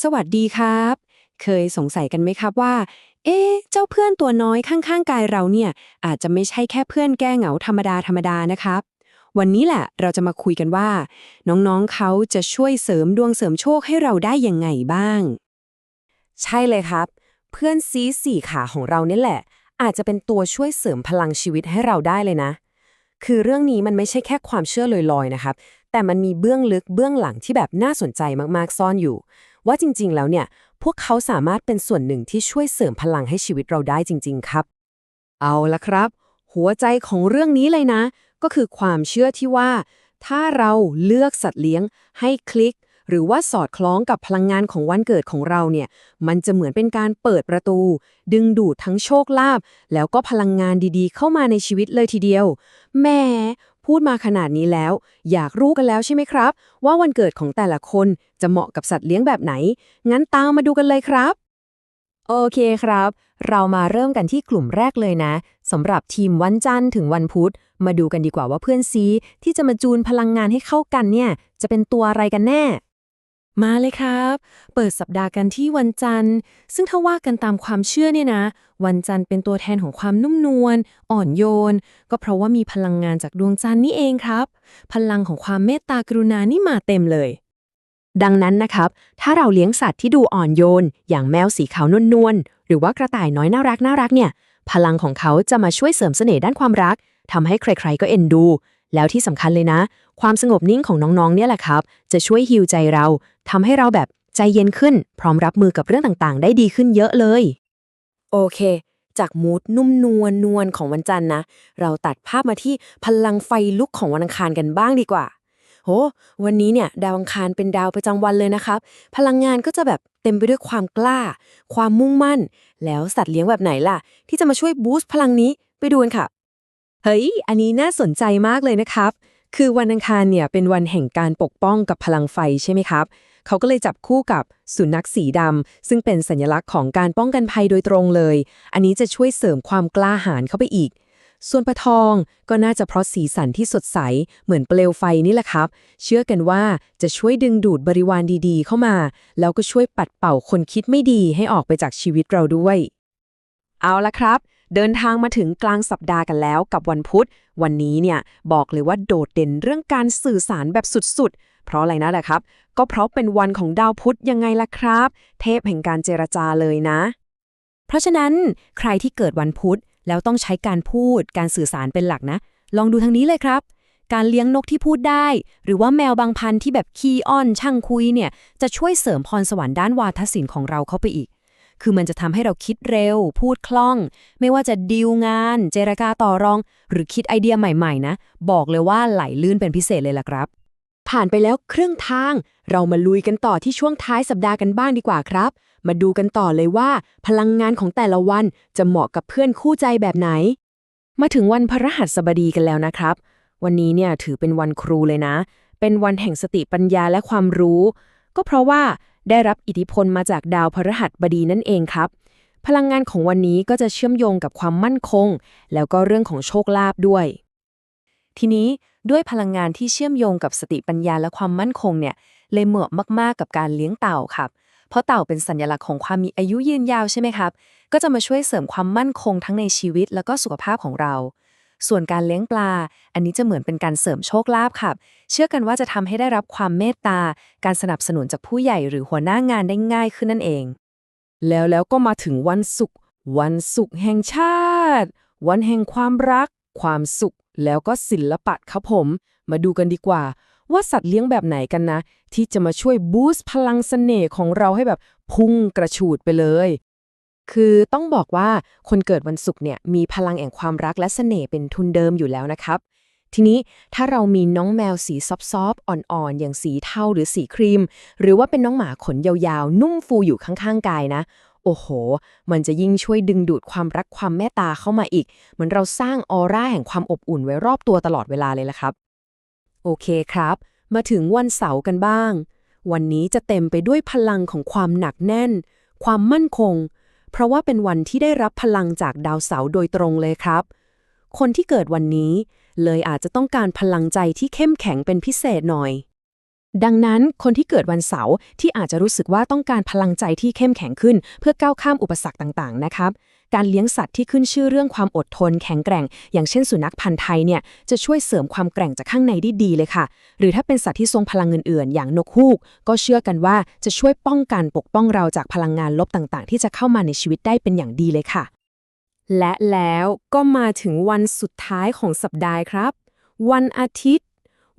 สวัสดีครับ เคยสงสัยกันไหมครับว่า เอ๊ะเจ้าเพื่อนตัวน้อยข้างๆ กายเราเนี่ย อาจจะไม่ใช่แค่เพื่อนแก้เหงาธรรมดาธรรมดานะครับ วันนี้แหละเราจะมาคุยกันว่า น้องๆเขาจะช่วยเสริมดวงเสริมโชคให้เราได้ยังไงบ้าง ใช่เลยครับ เพื่อนซีสี่ขาของเราเนี่ยแหละ อาจจะเป็นตัวช่วยเสริมพลังชีวิตให้เราได้เลยนะ คือเรื่องนี้มันไม่ใช่แค่ความเชื่อลอยๆนะครับ แต่มันมีเบื้องลึกเบื้องหลังที่แบบน่าสนใจมากๆซ่อนอยู่ ว่าจริงๆ แล้วเนี่ย พวกเขาสามารถเป็นส่วนหนึ่งที่ช่วยเสริมพลังให้ชีวิตเราได้จริง ๆ ครับ เอาละครับ หัวใจของเรื่องนี้เลยนะ ก็คือความเชื่อที่ว่า ถ้าเราเลือกสัตว์เลี้ยง ให้คลิก หรือว่าสอดคล้องกับพลังงานของวันเกิดของเราเนี่ย มันจะเหมือนเป็นการเปิดประตู ดึงดูดทั้งโชคลาภแล้วก็พลังงานดีๆ เข้ามาในชีวิตเลยทีเดียวแหม่ พูดมาขนาดนี้แล้ว อยากรู้กันแล้วใช่ไหมครับ ว่าวันเกิดของแต่ละคนจะเหมาะกับสัตว์เลี้ยงแบบไหน งั้นตามมาดูกันเลยครับ โอเคครับ เรามาเริ่มกันที่กลุ่มแรกเลยนะสำหรับทีมวันจันทร์ถึงวันพุธ มาดูกันดีกว่าว่าเพื่อนซีที่จะมาจูนพลังงานให้เข้ากันเนี่ย จะเป็นตัวอะไรกันแน่ มาเลยครับ เปิดสัปดาห์กันที่วันจันทร์ ซึ่งถ้าว่ากันตามความเชื่อเนี่ยนะ วันจันทร์เป็นตัวแทนของความนุ่มนวล อ่อนโยน ก็เพราะว่ามีพลังงานจากดวงจันทร์นี่เองครับ พลังของความเมตตากรุณานี่มาเต็มเลย ดังนั้นนะครับ ถ้าเราเลี้ยงสัตว์ที่ดูอ่อนโยน อย่างแมวสีขาวนวลนวลๆหรือว่ากระต่ายน้อยน่ารักน่ารักเนี่ย พลังของเขาจะมาช่วยเสริมเสน่ห์ด้านความรักทำให้ใครๆก็เอ็นดู แล้วที่สำคัญเลยนะ ความสงบนิ่งของน้องๆ เนี่ยแหละครับ จะช่วยฮิวใจเราทำให้เราแบบใจเย็นขึ้น พร้อมรับมือกับเรื่องต่างๆ ได้ดีขึ้นเยอะเลย โอเค จากมูดนุ่มนวลนวลของวันจันทร์นะ เราตัดภาพมาที่พลังไฟลุกของวันอังคารกันบ้างดีกว่า โห วันนี้เนี่ย ดาวอังคารเป็นดาวประจำวันเลยนะครับ พลังงานก็จะแบบเต็มไปด้วยความกล้า ความมุ่งมั่น แล้วสัตว์เลี้ยงแบบไหนล่ะ ที่จะมาช่วยบูสต์พลังนี้ไปดูกันค่ะ เฮ้ย อันนี้น่าสนใจมากเลยนะครับ คือวันอังคารเนี่ยเป็นวันแห่งการปกป้องกับพลังไฟใช่ไหมครับ เขาก็เลยจับคู่กับสุนัขสีดำซึ่งเป็นสัญลักษณ์ของการป้องกันภัยโดยตรงเลย อันนี้จะช่วยเสริมความกล้าหาญเข้าไปอีก ส่วนปลาทองก็น่าจะเพราะสีสันที่สดใส เหมือนเปลวไฟนี่แหละครับ เชื่อกันว่าจะช่วยดึงดูดบริวารดีๆ เข้ามา แล้วก็ช่วยปัดเป่าคนคิดไม่ดีให้ออกไปจากชีวิตเราด้วย เอาละครับ เดินทางมาถึงกลางสัปดาห์กันแล้วกับวันพุธ วันนี้เนี่ยบอกเลยว่าโดดเด่นเรื่องการสื่อสารแบบสุดๆ เพราะอะไรนะแหละครับ ก็เพราะเป็นวันของดาวพุธยังไงล่ะครับ เทพแห่งการเจรจาเลยนะ เพราะฉะนั้นใครที่เกิดวันพุธแล้วต้องใช้การพูดการสื่อสารเป็นหลักนะ ลองดูทางนี้เลยครับ การเลี้ยงนกที่พูดได้ หรือว่าแมวบางพันธุ์ที่แบบขี้อ้อนช่างคุยเนี่ยจะช่วยเสริมพรสวรรค์ด้านวาทศิลป์ของเราเข้าไปอีก คือมันจะทำให้เราคิดเร็ว พูดคล่อง ไม่ว่าจะดีลงาน เจรจาต่อรอง หรือคิดไอเดียใหม่ๆนะ บอกเลยว่าไหลลื่นเป็นพิเศษเลยล่ะครับ ผ่านไปแล้วครึ่งทาง เรามาลุยกันต่อที่ช่วงท้ายสัปดาห์กันบ้างดีกว่าครับ มาดูกันต่อเลยว่า พลังงานของแต่ละวันจะเหมาะกับเพื่อนคู่ใจแบบไหน มาถึงวันพฤหัสบดีกันแล้วนะครับ วันนี้เนี่ยถือเป็นวันครูเลยนะ เป็นวันแห่งสติปัญญาและความรู้ ก็เพราะว่า ได้รับอิทธิพลมาจากดาวพฤหัสบดีนั่นเองครับ พลังงานของวันนี้ก็จะเชื่อมโยงกับความมั่นคง แล้วก็เรื่องของโชคลาภด้วย ทีนี้ด้วยพลังงานที่เชื่อมโยงกับสติปัญญาและความมั่นคงเนี่ยเลยเหมาะมากๆกับการเลี้ยงเต่าครับ เพราะเต่าเป็นสัญลักษณ์ของความมีอายุยืนยาวใช่ไหมครับ ก็จะมาช่วยเสริมความมั่นคงทั้งในชีวิต แล้วก็สุขภาพของเรา ส่วนการเลี้ยงปลา อันนี้จะเหมือนเป็นการเสริมโชคลาภครับเชื่อกันว่าจะทำให้ได้รับความเมตตา การสนับสนุนจากผู้ใหญ่หรือหัวหน้างานได้ง่ายขึ้นนั่นเอง แล้วแล้วก็มาถึงวันศุกร์ วันศุกร์แห่งชาติ วันแห่งความรัก ความสุข แล้วก็ศิลปะครับผม มาดูกันดีกว่า ว่าสัตว์เลี้ยงแบบไหนกันนะ ที่จะมาช่วยบูสต์พลังเสน่ห์ของเราให้แบบพุ่งกระฉูดไปเลย คือต้องบอกว่าคนเกิดวันศุกร์เนี่ยมีพลังแห่งความรักและเสน่ห์เป็นทุนเดิมอยู่แล้วนะครับ ทีนี้ถ้าเรามีน้องแมวสีซอฟๆอ่อนๆ อย่างสีเทาหรือสีครีม หรือว่าเป็นน้องหมาขนยาวๆ นุ่มฟูอยู่ข้างๆ กายนะ โอ้โห มันจะยิ่งช่วยดึงดูดความรักความเมตตาเข้ามาอีก เหมือนเราสร้างออร่าแห่งความอบอุ่นไว้รอบตัวตลอดเวลาเลยละครับ โอเคครับ มาถึงวันเสาร์กันบ้าง วันนี้จะเต็มไปด้วยพลังของความหนักแน่น ความมั่นคง เพราะว่าเป็นวันที่ได้รับพลังจากดาวเสาร์โดยตรงเลยครับ คนที่เกิดวันนี้ เลยอาจจะต้องการพลังใจที่เข้มแข็งเป็นพิเศษหน่อย ดังนั้นคนที่เกิดวันเสาร์ที่อาจจะรู้สึกว่าต้องการพลังใจที่เข้มแข็งขึ้น เพื่อก้าวข้ามอุปสรรคต่างๆ นะครับ การเลี้ยงสัตว์ที่ขึ้นชื่อเรื่องความอดทนแข็งแกร่ง อย่างเช่นสุนัขพันธุ์ไทยเนี่ยจะช่วยเสริมความแกร่งจากข้างในได้ดีเลยค่ะ หรือถ้าเป็นสัตว์ที่ทรงพลังอื่นๆ อย่างนกฮูก ก็เชื่อกันว่าจะช่วยป้องกันปกป้องเราจากพลังงานลบต่างๆ ที่จะเข้ามาในชีวิตได้เป็นอย่างดีเลยค่ะ และแล้วก็มาถึงวันสุดท้ายของสัปดาห์ครับ วันอาทิตย์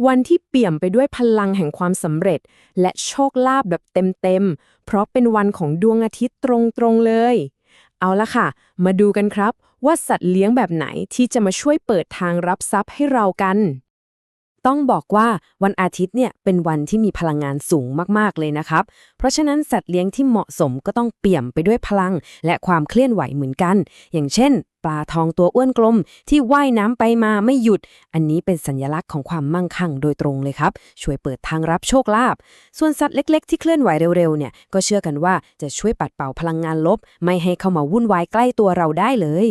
วันที่เปี่ยมไปด้วยพลังแห่งความสำเร็จ และโชคลาภแบบเต็มๆ เพราะเป็นวันของดวงอาทิตย์ตรงๆเลย เอาละค่ะ มาดูกันครับ ว่าสัตว์เลี้ยงแบบไหนที่จะมาช่วยเปิดทางรับทรัพย์ให้เรากัน ต้องบอกว่าวันอาทิตย์เนี่ยเป็นวันที่มีพลังงานสูงมากๆเลยนะครับ เพราะฉะนั้นสัตว์เลี้ยงที่เหมาะสมก็ต้องเปี่ยมไปด้วยพลัง และความเคลื่อนไหวเหมือนกัน อย่างเช่น ปลาทองตัวอ้วนกลม ที่ว่ายน้ำไปมาไม่หยุด อันนี้เป็นสัญลักษณ์ของความมั่งคั่งโดยตรงเลยครับ ช่วยเปิดทางรับโชคลาภ ส่วนสัตว์เล็ก ๆ ที่เคลื่อนไหวเร็วๆเนี่ยก็เชื่อกันว่าจะช่วยปัดเป่าพลังงานลบ ไม่ให้เข้ามาวุ่นวายใกล้ตัวเราได้เลย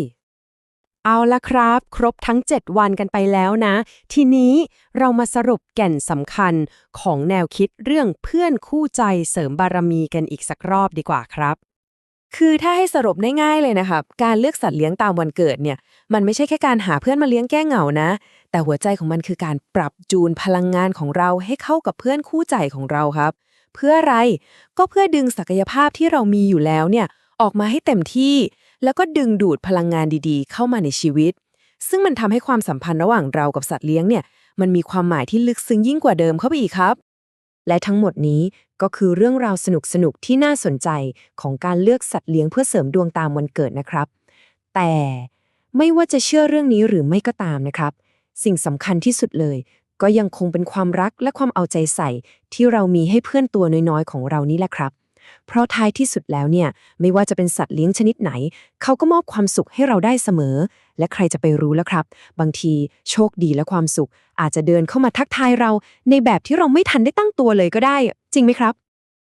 เอาละครับ ครบทั้ง 7 วันกันไปแล้วนะ ทีนี้เรามาสรุปแก่นสำคัญของแนวคิดเรื่องเพื่อนคู่ใจเสริมบารมีกันอีกสักรอบดีกว่าครับ คือถ้าให้สรุปง่ายๆเลยนะครับ การเลือกสัตว์เลี้ยงตามวันเกิดเนี่ย มันไม่ใช่แค่การหาเพื่อนมาเลี้ยงแก้เหงานะ แต่หัวใจของมันคือการปรับจูนพลังงานของเราให้เข้ากับเพื่อนคู่ใจของเราครับ เพื่ออะไรก็เพื่อดึงศักยภาพที่เรามีอยู่แล้วเนี่ยออกมาให้เต็มที่ แล้วก็ดึงดูดพลังงานดีๆ เข้ามาในชีวิต ซึ่งมันทำให้ความสัมพันธ์ระหว่างเรากับสัตว์เลี้ยงเนี่ย มันมีความหมายที่ลึกซึ้งยิ่งกว่าเดิมเข้าไปอีกครับ และทั้งหมดนี้ก็คือเรื่องราวสนุกๆที่น่าสนใจของการเลือกสัตว์เลี้ยงเพื่อเสริมดวงตามวันเกิดนะครับ แต่ไม่ว่าจะเชื่อเรื่องนี้หรือไม่ก็ตามนะครับ สิ่งสำคัญที่สุดเลย ก็ยังคงเป็นความรักและความเอาใจใส่ที่เรามีให้เพื่อนตัวน้อยๆ ของเรานี่แหละครับ เพราะท้ายที่สุดแล้วเนี่ย ไม่ว่าจะเป็นสัตว์เลี้ยงชนิดไหน เขาก็มอบความสุขให้เราได้เสมอ และใครจะไปรู้แล้วครับ บางทีโชคดีและความสุข อาจจะเดินเข้ามาทักทายเรา ในแบบที่เราไม่ทันได้ตั้งตัวเลยก็ได้ จริงไหมครับ